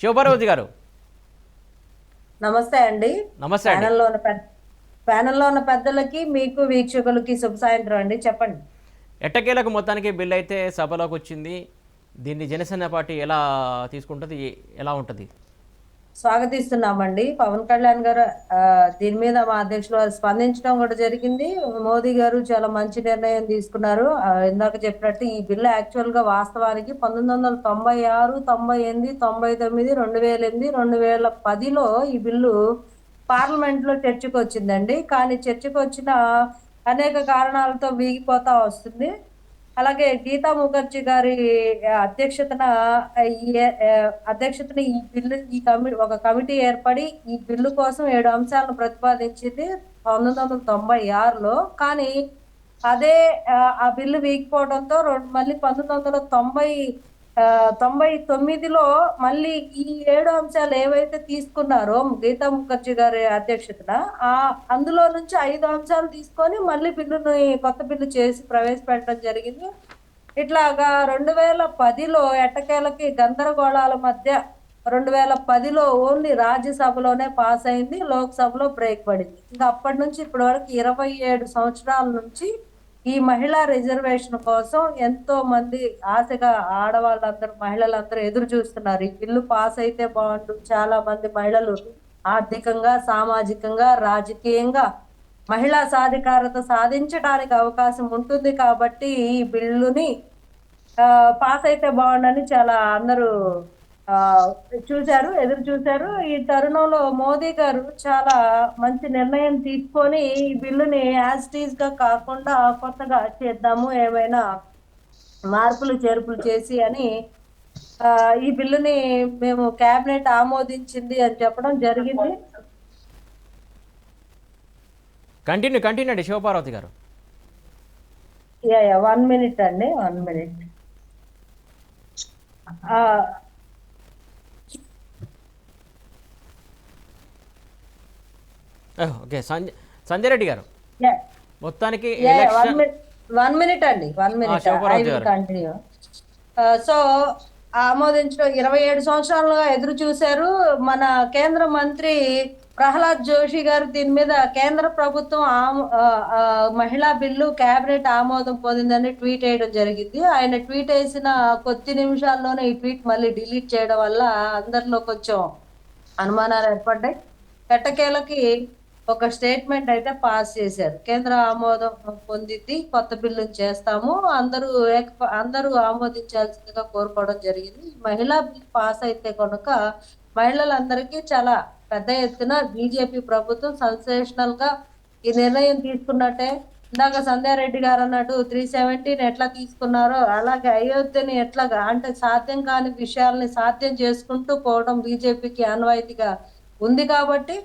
శివపార్వతి గారు. నమస్తే అండి. నమస్తే ప్యానెల్లో ఉన్న ప్యానెల్లో ఉన్న పెద్దలకి మీకు వీక్షకులకి శుభ సాయంత్రం అండి. చెప్పండి. ఎట్టకేలకు మొత్తానికి బిల్ అయితే సభలోకి వచ్చింది. దీన్ని జనసేన పార్టీ ఎలా తీసుకుంటుంది? ఎలా ఉంటుంది? స్వాగతిస్తున్నామండి. పవన్ కళ్యాణ్ గారు దీని మీద మా అధ్యక్షులు స్పందించడం కూడా జరిగింది. మోదీ గారు చాలా మంచి నిర్ణయం తీసుకున్నారు. ఇందాక చెప్పినట్టు ఈ బిల్లు యాక్చువల్గా వాస్తవానికి పంతొమ్మిది వందల తొంభై ఆరు తొంభై ఎనిమిది తొంభై తొమ్మిది రెండు వేల ఎనిమిది రెండు వేల పదిలో ఈ బిల్లు పార్లమెంట్లో చర్చకు వచ్చిందండి. కానీ చర్చకు వచ్చిన అనేక కారణాలతో వీగిపోతా వస్తుంది. అలాగే గీతా ముఖర్జీ గారి అధ్యక్షతన ఈ అధ్యక్షతన ఈ బిల్లు ఈ కమి ఒక కమిటీ ఏర్పడి ఈ బిల్లు కోసం ఏడు అంశాలను ప్రతిపాదించింది పంతొమ్మిది వందల తొంభై ఆరులో. కానీ అదే ఆ, బిల్లు వీగిపోవడంతో రెండు మళ్ళీ పంతొమ్మిది వందల తొంభై తొంభై తొమ్మిదిలో మళ్ళీ ఈ ఏడు అంశాలు ఏవైతే తీసుకున్నారో గీతా ముఖర్జీ గారి అధ్యక్షతన ఆ అందులో నుంచి ఐదు అంశాలు తీసుకొని మళ్ళీ బిల్లుని కొత్త బిల్లు చేసి ప్రవేశపెట్టడం జరిగింది. ఇట్లాగా రెండు వేల పదిలో ఎట్టకేలకి గందరగోళాల మధ్య రెండు వేల పదిలో ఓన్లీ రాజ్యసభలోనే పాస్ అయింది లోక్సభలో బ్రేక్ పడింది. ఇంకా అప్పటి నుంచి ఇప్పటి వరకు ఇరవై ఏడు సంవత్సరాల నుంచి ఈ మహిళా రిజర్వేషన్ కోసం ఎంతో మంది ఆశగా ఆడవాళ్ళందరూ మహిళలందరూ ఎదురు చూస్తున్నారు. ఈ బిల్లు పాస్ అయితే బాగుండు. చాలా మంది మహిళలు ఆర్థికంగా సామాజికంగా రాజకీయంగా మహిళా సాధికారత సాధించడానికి అవకాశం ఉంటుంది కాబట్టి ఈ బిల్లుని పాస్ అయితే బాగుండని చాలా అందరూ చూశారు ఎదురు చూశారు. ఈ తరుణంలో మోదీ గారు చాలా మంచి నిర్ణయం తీసుకొని ఈ బిల్లుని యాజ్గా కాకుండా కొత్తగా చేద్దాము ఏమైనా మార్పులు చేర్పులు చేసి అని ఆ, ఈ బిల్లుని మేము కేబినెట్ ఆమోదించింది అని చెప్పడం జరిగింది. కంటిన్యూ కంటిన్యూ అండి శివపార్వతి గారు. వన్ మినిట్ అండి one minute okay Sanjay Reddy గారు. మొత్తానికి వన్ మినిట్ అండి వన్ మినిట్ సో ఆమోదించడం ఇరవై ఏడు సంవత్సరాలుగా ఎదురు చూశారు మన కేంద్ర మంత్రి ప్రహ్లాద్ జోషి గారు. దీని మీద కేంద్ర ప్రభుత్వం మహిళా బిల్లు కేబినెట్ ఆమోదం పొందిందని ట్వీట్ వేయడం జరిగింది. ఆయన ట్వీట్ వేసిన కొద్ది నిమిషాల్లోనే ఈ ట్వీట్ మళ్ళీ డిలీట్ చేయడం వల్ల అందరిలో కొంచెం అనుమానాలు ఏర్పడ్డాయి. ఎట్టకేలకి ఒక స్టేట్మెంట్ అయితే పాస్ చేశారు. కేంద్ర ఆమోదం పొందింది కొత్త బిల్లును చేస్తాము. అందరూ ఏక అందరూ ఆమోదించాల్సిందిగా కోరుకోవడం జరిగింది. మహిళా బిల్ పాస్ అయితే కనుక మహిళలందరికీ చాలా పెద్ద ఎత్తున బీజేపీ ప్రభుత్వం సెన్సేషనల్గా ఈ నిర్ణయం తీసుకున్నట్టే. ఇందాక సంధ్యారెడ్డి గారు అన్నట్టు త్రీ సెవెంటీని ఎట్లా తీసుకున్నారో అలాగే అయోధ్యని ఎట్లాగా అంటే సాధ్యం కాని విషయాల్ని సాధ్యం చేసుకుంటూ పోవడం బీజేపీకి ఆనవాయితీగా ఉంది కాబట్టి